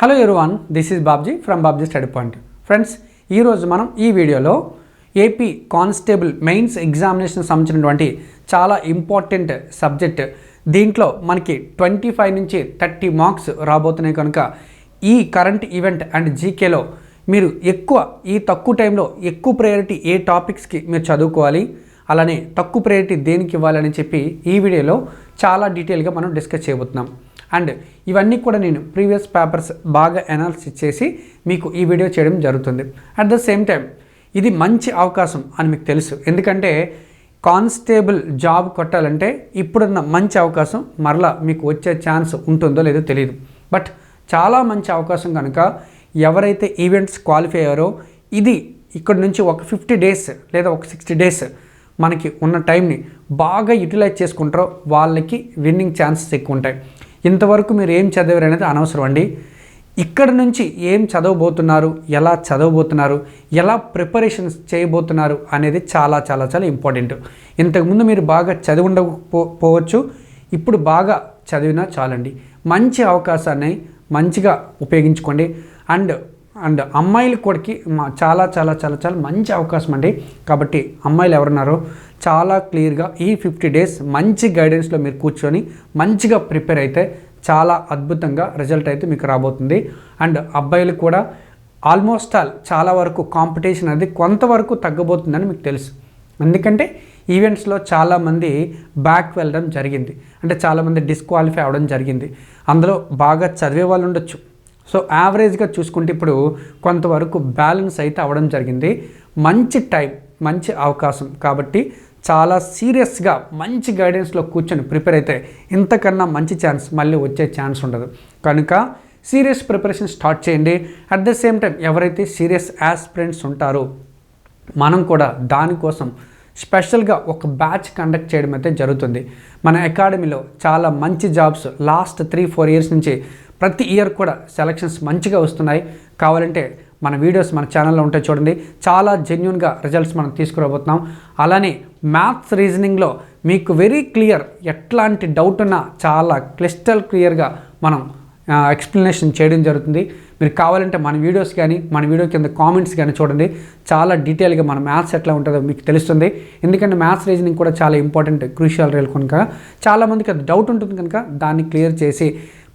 Hello everyone this is Babji from Babji study point friends ఈరోజు మనం ఈ వీడియోలో ఏపీ కానిస్టేబుల్ మెయిన్స్ ఎగ్జామినేషన్ సంబంధించినటువంటి చాలా ఇంపార్టెంట్ సబ్జెక్ట్ దీంట్లో మనకి ట్వంటీ ఫైవ్ నుంచి థర్టీ మార్క్స్ రాబోతున్నాయి కనుక ఈ కరెంట్ ఈవెంట్ అండ్ జీకేలో మీరు ఎక్కువ ఈ తక్కువ టైంలో ఎక్కువ ప్రయారిటీ ఏ టాపిక్స్కి మీరు చదువుకోవాలి అలానే తక్కువ ప్రయారిటీ దేనికి ఇవ్వాలని చెప్పి ఈ వీడియోలో చాలా డీటెయిల్గా మనం డిస్కస్ చేయబోతున్నాం. అండ్ ఇవన్నీ కూడా నేను ప్రీవియస్ పేపర్స్ బాగా అనాలిసిస్ చేసి మీకు ఈ వీడియో చేయడం జరుగుతుంది. అట్ ద సేమ్ టైం ఇది మంచి అవకాశం అని మీకు తెలుసు. ఎందుకంటే కానిస్టేబుల్ జాబ్ కొట్టాలంటే ఇప్పుడున్న మంచి అవకాశం మరలా మీకు వచ్చే ఛాన్స్ ఉంటుందో లేదో తెలియదు బట్ చాలా మంచి అవకాశం కనుక ఎవరైతే ఈవెంట్స్ క్వాలిఫై అయ్యారో ఇది ఇక్కడ నుంచి ఒక ఫిఫ్టీ డేస్ లేదా ఒక సిక్స్టీ డేస్ మనకి ఉన్న టైంని బాగా యూటిలైజ్ చేసుకుంటారో వాళ్ళకి విన్నింగ్ ఛాన్సెస్ ఎక్కువ ఉంటాయి. ఇంతవరకు మీరు ఏం చదివారు అనేది అనవసరం అండి. ఇక్కడ నుంచి ఏం చదవబోతున్నారు ఎలా చదవబోతున్నారు ఎలా ప్రిపరేషన్స్ చేయబోతున్నారు అనేది చాలా చాలా చాలా ఇంపార్టెంట్ ఇంతకుముందు మీరు బాగా చదివి ఉండకపోవచ్చు ఇప్పుడు బాగా చదివినా చాలండి. మంచి అవకాశాన్ని మంచిగా ఉపయోగించుకోండి. అండ్ అండ్ అమ్మాయిల కూడాకి మా చాలా చాలా చాలా చాలా మంచి అవకాశం అండి. కాబట్టి అమ్మాయిలు ఎవరున్నారో చాలా క్లియర్గా ఈ ఫిఫ్టీ డేస్ మంచి గైడెన్స్లో మీరు కూర్చొని మంచిగా ప్రిపేర్ అయితే చాలా అద్భుతంగా రిజల్ట్ అయితే మీకు రాబోతుంది. అండ్ అబ్బాయిలు కూడా ఆల్మోస్ట్ ఆల్ చాలా వరకు కాంపిటీషన్ అనేది కొంతవరకు తగ్గబోతుందని మీకు తెలుసు. ఎందుకంటే ఈవెంట్స్లో చాలామంది బ్యాక్ వెళ్ళడం జరిగింది. అంటే చాలామంది డిస్క్వాలిఫై అవ్వడం జరిగింది. అందులో బాగా చదివే వాళ్ళు ఉండొచ్చు. సో యావరేజ్గా చూసుకుంటే ఇప్పుడు కొంతవరకు బ్యాలెన్స్ అయితే అవ్వడం జరిగింది. మంచి టైం మంచి అవకాశం. కాబట్టి చాలా సీరియస్గా మంచి గైడెన్స్లో కూర్చొని ప్రిపేర్ అయితే ఇంతకన్నా మంచి ఛాన్స్ మళ్ళీ వచ్చే ఛాన్స్ ఉండదు. కనుక సీరియస్ ప్రిపరేషన్ స్టార్ట్ చేయండి. అట్ ద సేమ్ టైం ఎవరైతే సీరియస్ యాస్పిరెంట్స్ ఉంటారో మనం కూడా దానికోసం స్పెషల్గా ఒక బ్యాచ్ కండక్ట్ చేయడం అయితే జరుగుతుంది. మన అకాడమీలో చాలా మంచి jobs last three four years నుంచి ప్రతి ఇయర్ కూడా సెలక్షన్స్ మంచిగా వస్తున్నాయి. కావాలంటే మన వీడియోస్ మన ఛానల్లో ఉంటాయి చూడండి. చాలా జెన్యున్గా రిజల్ట్స్ మనం తీసుకురాబోతున్నాం. అలానే మ్యాథ్స్ రీజనింగ్లో మీకు వెరీ క్లియర్ ఎట్లాంటి డౌట్ ఉన్నా చాలా క్లిస్టల్ క్లియర్గా మనం ఎక్స్ప్లెనేషన్ చేయడం జరుగుతుంది. మీరు కావాలంటే మన వీడియోస్ కానీ మన వీడియో కింద కామెంట్స్ కానీ చూడండి. చాలా డీటెయిల్గా మన మ్యాథ్స్ ఎట్లా ఉంటుందో మీకు తెలుస్తుంది. ఎందుకంటే మ్యాథ్స్ రీజనింగ్ కూడా చాలా ఇంపార్టెంట్ క్రూషియల్ రేల్ కనుక. చాలామందికి అది డౌట్ ఉంటుంది కనుక దాన్ని క్లియర్ చేసి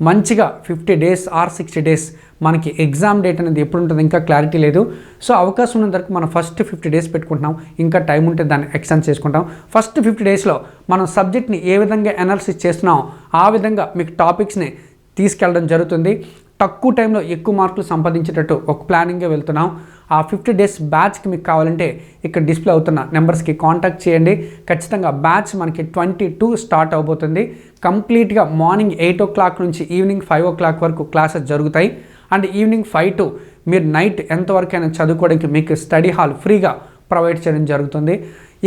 మంచిగా fifty days or sixty days మనకి ఎగ్జామ్ డేట్ అనేది ఎప్పుడు ఉంటుంది ఇంకా క్లారిటీ లేదు. సో అవకాశం ఉన్న వరకు మనం ఫస్ట్ ఫిఫ్టీ డేస్ పెట్టుకుంటున్నాం. ఇంకా టైం ఉంటే దాన్ని ఎక్స్టెండ్ చేసుకుంటాం. ఫస్ట్ ఫిఫ్టీ డేస్లో మనం సబ్జెక్ట్ని ఏ విధంగా అనాలిసిస్ చేస్తున్నాం ఆ విధంగా మీకు టాపిక్స్ని తీసుకెళ్ళడం జరుగుతుంది. తక్కువ టైంలో ఎక్కువ మార్కులు సంపాదించేటట్టు ఒక ప్లానింగ్గా వెళ్తున్నాం. ఆ ఫిఫ్టీ డేస్ బ్యాచ్కి మీకు కావాలంటే ఇక్కడ డిస్ప్లే అవుతున్న నెంబర్స్కి కాంటాక్ట్ చేయండి. ఖచ్చితంగా బ్యాచ్ మనకి ట్వంటీ టూ స్టార్ట్ అవబోతుంది. కంప్లీట్గా మార్నింగ్ ఎయిట్ ఓ క్లాక్ నుంచి ఈవినింగ్ ఫైవ్ ఓ క్లాక్ వరకు క్లాసెస్ జరుగుతాయి. అండ్ ఈవినింగ్ ఫైవ్ టు మీరు నైట్ ఎంతవరకైనా చదువుకోవడానికి మీకు స్టడీ హాల్ ఫ్రీగా ప్రొవైడ్ చేయడం జరుగుతుంది.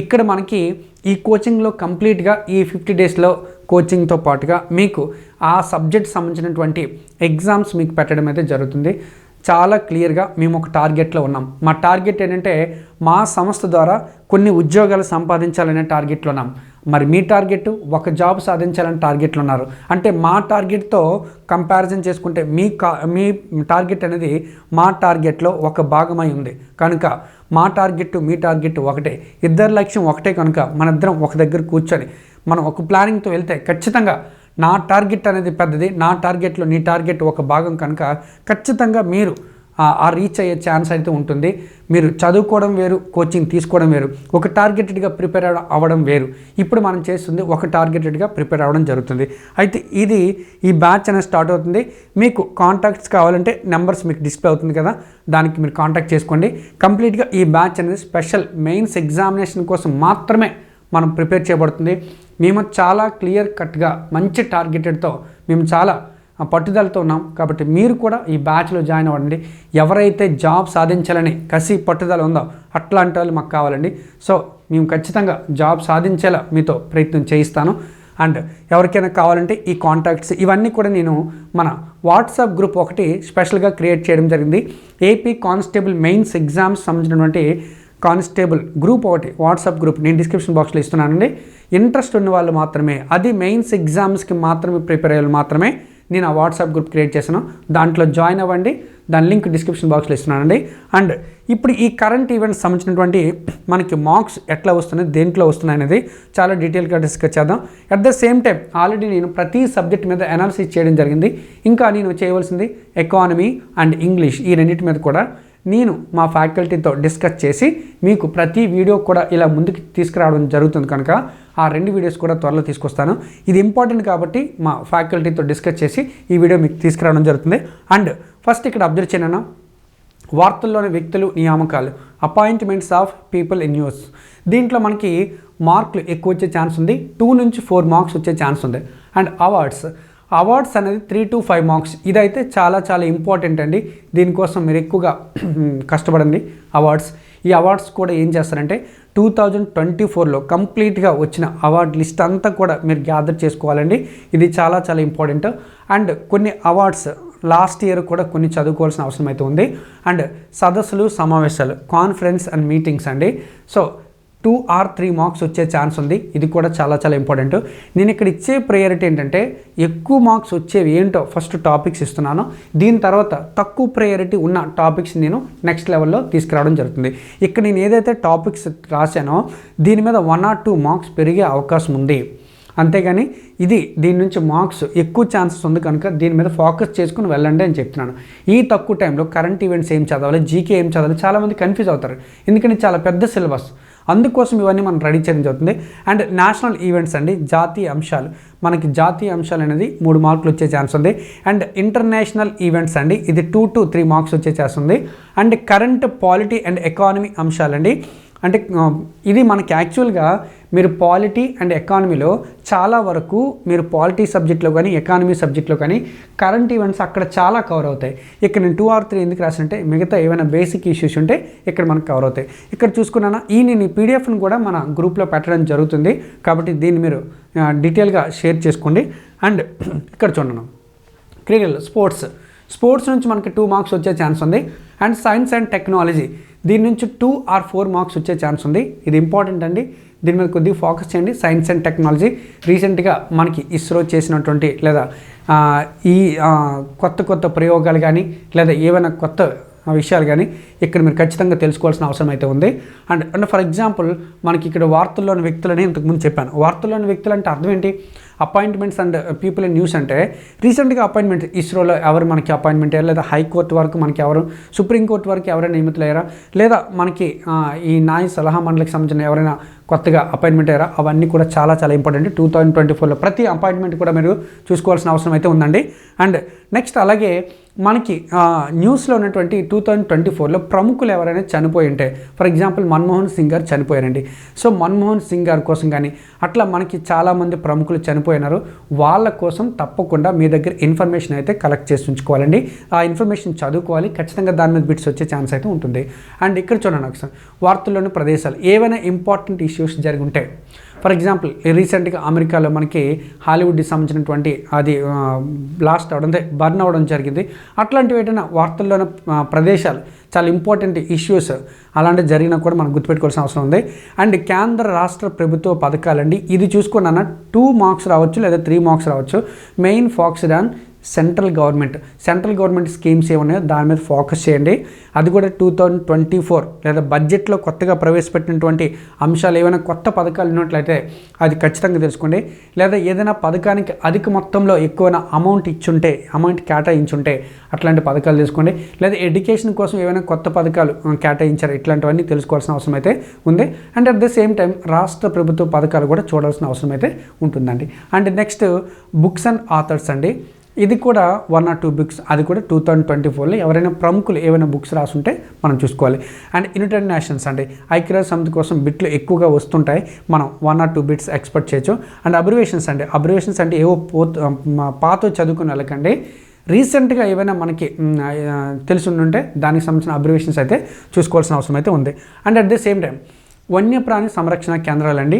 ఇక్కడ మనకి ఈ కోచింగ్లో కంప్లీట్గా ఈ ఫిఫ్టీ డేస్లో కోచింగ్తో పాటుగా మీకు ఆ సబ్జెక్ట్ సంబంధించినటువంటి ఎగ్జామ్స్ మీకు పెట్టడం అయితే జరుగుతుంది. చాలా క్లియర్గా మేము ఒక టార్గెట్లో ఉన్నాం. మా టార్గెట్ ఏంటంటే మా సంస్థ ద్వారా కొన్ని ఉద్యోగాలు సంపాదించాలనే టార్గెట్లో ఉన్నాం. మరి మీ టార్గెట్ ఒక జాబ్ సాధించాలని టార్గెట్లు ఉన్నారు. అంటే మా టార్గెట్తో కంపారిజన్ చేసుకుంటే మీ కా మీ టార్గెట్ అనేది మా టార్గెట్లో ఒక భాగమై ఉంది. కనుక మా టార్గెట్ మీ టార్గెట్ ఒకటే. ఇద్దరి లక్ష్యం ఒకటే కనుక మనిద్దరం ఒక దగ్గర కూర్చొని మనం ఒక ప్లానింగ్తో వెళ్తే ఖచ్చితంగా నా టార్గెట్ అనేది పెద్దది నా టార్గెట్లో నీ టార్గెట్ ఒక భాగం కనుక ఖచ్చితంగా మీరు ఆ రీచ్ అయ్యే ఛాన్స్ అయితే ఉంటుంది. మీరు చదువుకోవడం వేరు కోచింగ్ తీసుకోవడం వేరు ఒక టార్గెటెడ్గా ప్రిపేర్ అవ్వడం వేరు. ఇప్పుడు మనం చేస్తుంది ఒక టార్గెటెడ్గా ప్రిపేర్ అవ్వడం జరుగుతుంది. అయితే ఇది ఈ బ్యాచ్ అనేది స్టార్ట్ అవుతుంది. మీకు కాంటాక్ట్స్ కావాలంటే నెంబర్స్ మీకు డిస్ప్లే అవుతుంది కదా దానికి మీరు కాంటాక్ట్ చేసుకోండి. కంప్లీట్గా ఈ బ్యాచ్ అనేది స్పెషల్ మెయిన్స్ ఎగ్జామినేషన్ కోసం మాత్రమే మనం ప్రిపేర్ చేయబడుతుంది. మేము చాలా క్లియర్ కట్గా మంచి టార్గెటెడ్తో మేము చాలా పట్టుదలతో ఉన్నాం. కాబట్టి మీరు కూడా ఈ బ్యాచ్లో జాయిన్ అవ్వండి. ఎవరైతే జాబ్ సాధించాలని కసి పట్టుదల ఉందో అట్లాంటి వాళ్ళు మాకు కావాలండి. సో మేము ఖచ్చితంగా జాబ్ సాధించేలా మీతో ప్రయత్నం చేయిస్తాను. అండ్ ఎవరికైనా కావాలంటే ఈ కాంటాక్ట్స్ ఇవన్నీ కూడా నేను మన వాట్సాప్ గ్రూప్ ఒకటి స్పెషల్గా క్రియేట్ చేయడం జరిగింది. ఏపీ కానిస్టేబుల్ మెయిన్స్ ఎగ్జామ్స్ సంబంధించినటువంటి కానిస్టేబుల్ గ్రూప్ ఒకటి వాట్సాప్ గ్రూప్ నేను డిస్క్రిప్షన్ బాక్స్లో ఇస్తున్నానండి. ఇంట్రెస్ట్ ఉన్న వాళ్ళు మాత్రమే అది మెయిన్స్ ఎగ్జామ్స్కి మాత్రమే ప్రిపేర్ అయ్యే మాత్రమే నేను ఆ వాట్సాప్ గ్రూప్ క్రియేట్ చేశాను. దాంట్లో జాయిన్ అవ్వండి. దాని లింక్ డిస్క్రిప్షన్ బాక్స్లో ఇస్తున్నానండి. అండ్ ఇప్పుడు ఈ కరెంట్ ఈవెంట్స్ సంబంధించినటువంటి మనకి మార్క్స్ ఎట్లా వస్తున్నాయి దేంట్లో వస్తున్నాయి అనేది చాలా డీటెయిల్గా డిస్కస్ చేద్దాం. At the same time already నేను ప్రతి సబ్జెక్ట్ మీద అనాలిసిస్ చేయడం జరిగింది. ఇంకా నేను చేయవలసింది ఎకానమీ అండ్ ఇంగ్లీష్ ఈ రెండింటి మీద కూడా. నేను మా ఫ్యాకల్టీతో డిస్కస్ చేసి మీకు ప్రతి వీడియో కూడా ఇలా ముందుకు తీసుకురావడం జరుగుతుంది కనుక ఆ రెండు వీడియోస్ కూడా త్వరలో తీసుకొస్తాను. ఇది ఇంపార్టెంట్ కాబట్టి మా ఫ్యాకల్టీతో డిస్కస్ చేసి ఈ వీడియో మీకు తీసుకురావడం జరుగుతుంది. అండ్ ఫస్ట్ ఇక్కడ అబ్జర్వ్ చేయను వార్తల్లోని వ్యక్తులు నియామకాలు appointments of people in news దీంట్లో మనకి మార్కులు ఎక్కువ వచ్చే ఛాన్స్ ఉంది. టూ నుంచి ఫోర్ మార్క్స్ వచ్చే ఛాన్స్ ఉంది. అండ్ అవార్డ్స్ అవార్డ్స్ అనేది త్రీ టు ఫైవ్ మార్క్స్. ఇదైతే చాలా చాలా ఇంపార్టెంట్ అండి. దీనికోసం మీరు ఎక్కువగా కష్టపడండి అవార్డ్స్. ఈ అవార్డ్స్ కూడా ఏం చేస్తారంటే టూ థౌజండ్ ట్వంటీ ఫోర్లో కంప్లీట్గా వచ్చిన అవార్డ్ లిస్ట్ అంతా కూడా మీరు గ్యాదర్ చేసుకోవాలండి. ఇది చాలా చాలా ఇంపార్టెంట్. అండ్ కొన్ని అవార్డ్స్ లాస్ట్ ఇయర్ కూడా కొన్ని చదువుకోవాల్సిన అవసరం అయితే ఉంది. అండ్ సదస్సులు సమావేశాలు కాన్ఫరెన్స్ అండ్ మీటింగ్స్ అండి. So two or three marks వచ్చే ఛాన్స్ ఉంది. ఇది కూడా చాలా చాలా ఇంపార్టెంట్. నేను ఇక్కడ ఇచ్చే ప్రయారిటీ ఏంటంటే ఎక్కువ మార్క్స్ వచ్చేవి ఏంటో ఫస్ట్ టాపిక్స్ ఇస్తున్నాను. దీని తర్వాత తక్కువ ప్రయారిటీ ఉన్న టాపిక్స్ నేను నెక్స్ట్ లెవెల్లో తీసుకురావడం జరుగుతుంది. ఇక్కడ నేను ఏదైతే టాపిక్స్ రాశానో దీని మీద వన్ ఆర్ టూ మార్క్స్ పెరిగే అవకాశం ఉంది. అంతేగాని ఇది దీని నుంచి మార్క్స్ ఎక్కువ ఛాన్సెస్ ఉంది కనుక దీని మీద ఫోకస్ చేసుకుని వెళ్ళండి అని చెప్తున్నాను. ఈ తక్కువ టైంలో కరెంట్ ఈవెంట్స్ ఏం చదవాలి జీకే ఏం చదవాలి చాలామంది కన్ఫ్యూజ్ అవుతారు. ఎందుకంటే చాలా పెద్ద సిలబస్ అందుకోసం ఇవన్నీ మనం రెడీ చేయడం జరుగుతుంది. అండ్ నేషనల్ ఈవెంట్స్ అండి జాతీయ అంశాలు. మనకి జాతీయ అంశాలు అనేది మూడు మార్కులు వచ్చే ఛాన్స్ ఉంది. అండ్ ఇంటర్నేషనల్ ఈవెంట్స్ అండి ఇది టూ టు త్రీ మార్క్స్ వచ్చే ఛాన్స్ ఉంది. And current polity and economy అంశాలండి. అంటే ఇది మనకి యాక్చువల్గా మీరు పాలిటీ అండ్ ఎకానమీలో చాలా వరకు మీరు పాలిటీ సబ్జెక్ట్లో కానీ ఎకానమీ సబ్జెక్ట్లో కానీ కరెంట్ ఈవెంట్స్ అక్కడ చాలా కవర్ అవుతాయి. ఇక్కడ నేను టూ ఆర్ త్రీ ఎందుకు రాసినంటే మిగతా ఏమైనా బేసిక్ ఇష్యూస్ ఉంటే ఇక్కడ మనకు కవర్ అవుతాయి. ఇక్కడ చూసుకున్నానా ఈ నేను ఈ పీడిఎఫ్ను కూడా మన గ్రూప్లో పెట్టడం జరుగుతుంది. కాబట్టి దీన్ని మీరు డీటెయిల్గా షేర్ చేసుకోండి. అండ్ ఇక్కడ చూడండి. క్రీడలు స్పోర్ట్స్. స్పోర్ట్స్ నుంచి మనకి టూ మార్క్స్ వచ్చే ఛాన్స్ ఉంది. And science and technology. దీని నుంచి టూ ఆర్ ఫోర్ మార్క్స్ వచ్చే ఛాన్స్ ఉంది. ఇది ఇంపార్టెంట్ అండి. దీని మీద కొద్దిగా ఫోకస్ చేయండి. సైన్స్ అండ్ టెక్నాలజీ రీసెంట్గా మనకి ఇస్రో చేసినటువంటి లేదా ఈ కొత్త కొత్త ప్రయోగాలు కానీ లేదా ఏవైనా కొత్త విషయాలు కానీ ఇక్కడ మీరు ఖచ్చితంగా తెలుసుకోవాల్సిన అవసరం అయితే ఉంది. అండ్ అండ్ ఫర్ ఎగ్జాంపుల్ మనకి ఇక్కడ వార్తల్లోని వ్యక్తులని ఇంతకుముందు చెప్పాను. వార్తల్లోని వ్యక్తులు అంటే అర్థం ఏంటి? Appointments and people and news అంటే రీసెంట్గా అపాయింట్మెంట్ ఇస్రోలో ఎవరు మనకి అపాయింట్మెంట్ అయ్యారు లేదా హైకోర్టు వరకు మనకి ఎవరు సుప్రీంకోర్టు వరకు ఎవరైనా నియమితులయ్యారా? లేదా మనకి ఈ న్యాయ సలహా మండలికి సంబంధించిన ఎవరైనా కొత్తగా అపాయింట్మెంట్ అయ్యారా? అవన్నీ కూడా చాలా చాలా ఇంపార్టెంట్. టూ థౌజండ్ ట్వంటీ ఫోర్లో ప్రతి అపాయింట్మెంట్ కూడా మీరు చూసుకోవాల్సిన అవసరం అయితే ఉందండి. అండ్ నెక్స్ట్ అలాగే మనకి న్యూస్లో ఉన్నటువంటి టూ థౌజండ్ ట్వంటీ ఫోర్లో ప్రముఖులు ఎవరైనా చనిపోయి ఉంటే ఫర్ ఎగ్జాంపుల్ మన్మోహన్ సింగ్ గారు చనిపోయారండి. సో మన్మోహన్ సింగ్ గారి కోసం కానీ అట్లా మనకి చాలామంది ప్రముఖులు చనిపోయినారు. వాళ్ళ కోసం తప్పకుండా మీ దగ్గర ఇన్ఫర్మేషన్ అయితే కలెక్ట్ చేసి ఉంచుకోవాలండి. ఆ ఇన్ఫర్మేషన్ చదువుకోవాలి. ఖచ్చితంగా దాని మీద బిట్స్ వచ్చే ఛాన్స్ అయితే ఉంటుంది. అండ్ ఇక్కడ చూడండి ఒకసారి వార్తల్లోని ప్రదేశాలు ఏవైనా ఇంపార్టెంట్ ఇష్యూస్ జరిగి ఉంటాయి ఫర్ ఎగ్జాంపుల్ రీసెంట్గా అమెరికాలో మనకి హాలీవుడ్కి సంబంధించినటువంటి అది బ్లాస్ట్ అవడం బర్న్ అవ్వడం జరిగింది. అట్లాంటివి ఏదైనా వార్తల్లోని ప్రదేశాలు చాలా ఇంపార్టెంట్ ఇష్యూస్ అలాంటివి జరిగినా కూడా మనం గుర్తుపెట్టుకోవాల్సిన అవసరం ఉంది. అండ్ కేంద్ర రాష్ట్ర ప్రభుత్వ పథకాలండి. ఇది చూసుకున్న టూ మార్క్స్ రావచ్చు లేదా త్రీ మార్క్స్ రావచ్చు. Main focus on central government. Central government schemes ఏమున్నాయో దాని మీద ఫోకస్ చేయండి. అది కూడా టూ థౌజండ్ ట్వంటీ ఫోర్ లేదా బడ్జెట్లో కొత్తగా ప్రవేశపెట్టినటువంటి అంశాలు ఏమైనా కొత్త పథకాలు ఉన్నట్లయితే అది ఖచ్చితంగా తెలుసుకోండి. లేదా ఏదైనా పథకానికి అధిక మొత్తంలో ఎక్కువ అమౌంట్ ఇచ్చుంటే అమౌంట్ కేటాయించుంటే అట్లాంటి పథకాలు తీసుకోండి లేదా ఎడ్యుకేషన్ కోసం ఏమైనా కొత్త పథకాలు కేటాయించారు ఇట్లాంటివన్నీ తెలుసుకోవాల్సిన అవసరం అయితే ఉంది. And at the same time రాష్ట్ర ప్రభుత్వ పథకాలు కూడా చూడాల్సిన అవసరం అయితే ఉంటుందండి. And next books and authors అండి. ఇది కూడా వన్ ఆర్ టూ బుక్స్ అది కూడా టూ థౌజండ్ ట్వంటీ ఫోర్లో ఎవరైనా ప్రముఖులు ఏమైనా బుక్స్ రాసుంటే మనం చూసుకోవాలి. అండ్ యునైటెడ్ నేషన్స్ అండి ఐక్యరాజ్య సమితి కోసం బిట్లు ఎక్కువగా వస్తుంటాయి. మనం one or two bits expect చేయొచ్చు. అండ్ అబ్రివేషన్స్ అండి అబ్రివేషన్స్ అంటే ఏవో పోత పాత చదువుకుని వాళ్ళకండి. రీసెంట్గా ఏవైనా మనకి తెలిసి ఉంటే దానికి సంబంధించిన అబ్రివేషన్స్ అయితే చూసుకోవాల్సిన అవసరం అయితే ఉంది. And at the same time వన్యప్రాణి సంరక్షణ కేంద్రాలండి.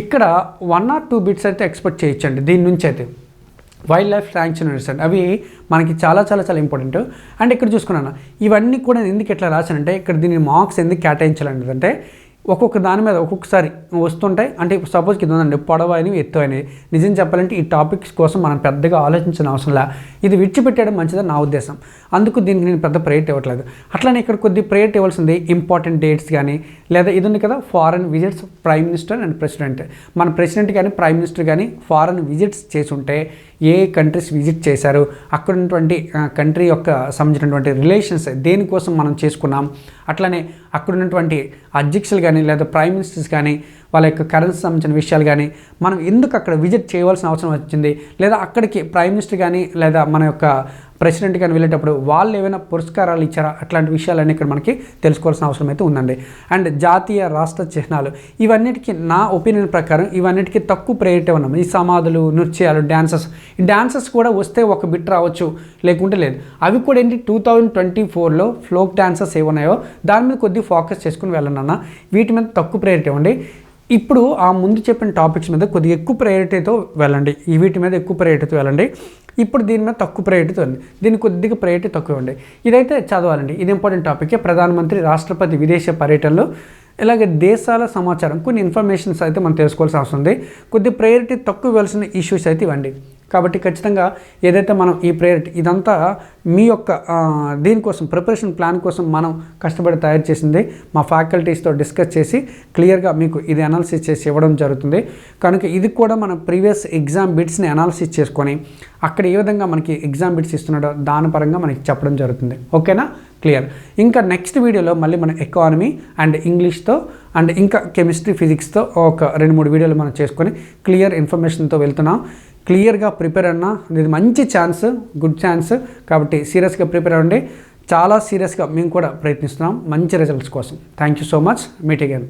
ఇక్కడ వన్ ఆర్ టూ బిట్స్ అయితే ఎక్స్పెక్ట్ చేయొచ్చండి. దీని నుంచి అయితే. వైల్డ్ లైఫ్ శాంక్చురీస్ అండ్ అవి మనకి చాలా చాలా చాలా ఇంపార్టెంట్. అండ్ ఇక్కడ చూసుకున్నాను ఇవన్నీ కూడా ఎందుకు ఎట్లా రాశానంటే ఇక్కడ దీని మార్క్స్ ఎందుకు కేటాయించాలంటే అంటే ఒక్కొక్క దాని మీద ఒక్కొక్కసారి వస్తుంటాయి. అంటే సపోజ్ కింద ఉందండి పొడవ ఎత్తు అయినవి. నిజం చెప్పాలంటే ఈ టాపిక్స్ కోసం మనం పెద్దగా ఆలోచించిన అవసరం లే. ఇది విడిచిపెట్టడం మంచిదని నా ఉద్దేశం. అందుకు దీనికి నేను పెద్ద ప్రయట్ ఇవ్వట్లేదు. అట్లనే ఇక్కడ కొద్ది ప్రయట్ ఇవ్వాల్సింది ఇంపార్టెంట్ డేట్స్ కానీ లేదా ఇది ఉంది కదా foreign visits prime minister and president మన ప్రెసిడెంట్ కానీ ప్రైమ్ మినిస్టర్ కానీ ఫారెన్ విజిట్స్ చేసి ఉంటే ఏ కంట్రీస్ విజిట్ చేశారు అక్కడ ఉన్నటువంటి కంట్రీ యొక్క సంబంధించినటువంటి రిలేషన్స్ దేనికోసం మనం చేసుకున్నాం అట్లనే అక్కడ ఉన్నటువంటి అధ్యక్షులు కానీ లేదా ప్రైమ్ మినిస్టర్స్ కానీ వాళ్ళ యొక్క కరెన్సీ సంబంధించిన విషయాలు కానీ మనం ఎందుకు అక్కడ విజిట్ చేయవలసిన అవసరం వచ్చింది లేదా అక్కడికి ప్రైమ్ మినిస్టర్ కానీ లేదా మన యొక్క ప్రెసిడెంట్ కానీ వెళ్ళేటప్పుడు వాళ్ళు ఏమైనా పురస్కారాలు ఇచ్చారా? అట్లాంటి విషయాలన్నీ ఇక్కడ మనకి తెలుసుకోవాల్సిన అవసరం అయితే ఉందండి. అండ్ జాతీయ రాష్ట్ర చిహ్నాలు ఇవన్నిటికీ నా ఒపీనియన్ ప్రకారం ఇవన్నిటికీ తక్కువ ప్రయారిటీ ఉన్నాం ఈ సమాధులు నృత్యాలు డ్యాన్సెస్ ఈ డ్యాన్సెస్ కూడా వస్తే ఒక బిట్ రావచ్చు లేకుంటే లేదు. అవి కూడా ఏంటి? టూ థౌజండ్ ట్వంటీ ఫోర్లో ఫ్లోక్ డ్యాన్సెస్ ఏమున్నాయో దాని మీద కొద్దిగా ఫోకస్ చేసుకుని వెళ్ళండి వీటి మీద తక్కువ ప్రయారిటీ ఇవ్వండి ఇప్పుడు ఆ ముందు చెప్పిన టాపిక్స్ మీద కొద్దిగా ఎక్కువ ప్రయారిటీతో వెళ్ళండి. ఈ వీటి మీద ఎక్కువ ప్రయారిటీతో వెళ్ళండి. ఇప్పుడు దీని మీద తక్కువ ప్రయారిటీ ఉంది. దీని కొద్దిగా ప్రయారిటీ తక్కువ ఉండే ఇదైతే చదవాలండి. ఇది ఇంపార్టెంట్ టాపిక్ ప్రధానమంత్రి రాష్ట్రపతి విదేశీ పర్యటనలో ఇలాగే దేశాల సమాచారం కొన్ని ఇన్ఫర్మేషన్స్ అయితే మనం తెలుసుకోవాల్సిన అవసరం ఉంది. కొద్ది ప్రయారిటీ తక్కువ ఇవ్వాల్సిన ఇష్యూస్ అయితే ఇవ్వండి. కాబట్టి ఖచ్చితంగా ఏదైతే మనం ఈ ప్రయారిటీ ఇదంతా మీ యొక్క దీనికోసం ప్రిపరేషన్ ప్లాన్ కోసం మనం కష్టపడి తయారు చేసింది మా ఫ్యాకల్టీస్తో డిస్కస్ చేసి క్లియర్గా మీకు ఇది అనాలిసిస్ చేసి ఇవ్వడం జరుగుతుంది. కనుక ఇది కూడా మనం ప్రీవియస్ ఎగ్జామ్ బిట్స్ని అనాలిసిస్ చేసుకొని అక్కడ ఏ విధంగా మనకి ఎగ్జామ్ బిట్స్ ఇస్తున్నాడో దాని పరంగా మనకి చెప్పడం జరుగుతుంది. ఓకేనా క్లియర్ ఇంకా నెక్స్ట్ వీడియోలో మళ్ళీ మనం ఎకానమీ అండ్ ఇంగ్లీష్తో అండ్ ఇంకా కెమిస్ట్రీ ఫిజిక్స్తో ఒక రెండు మూడు వీడియోలు మనం చేసుకొని క్లియర్ ఇన్ఫర్మేషన్తో వెళ్తున్నాం. క్లియర్గా ప్రిపేర్ అన్నా ఇది మంచి ఛాన్స్ గుడ్ ఛాన్స్ కాబట్టి సీరియస్గా ప్రిపేర్ అవ్వండి. చాలా సీరియస్గా మేము కూడా ప్రయత్నిస్తున్నాం. మంచి రిజల్ట్స్ కోసం. Thank you so much. Meet again.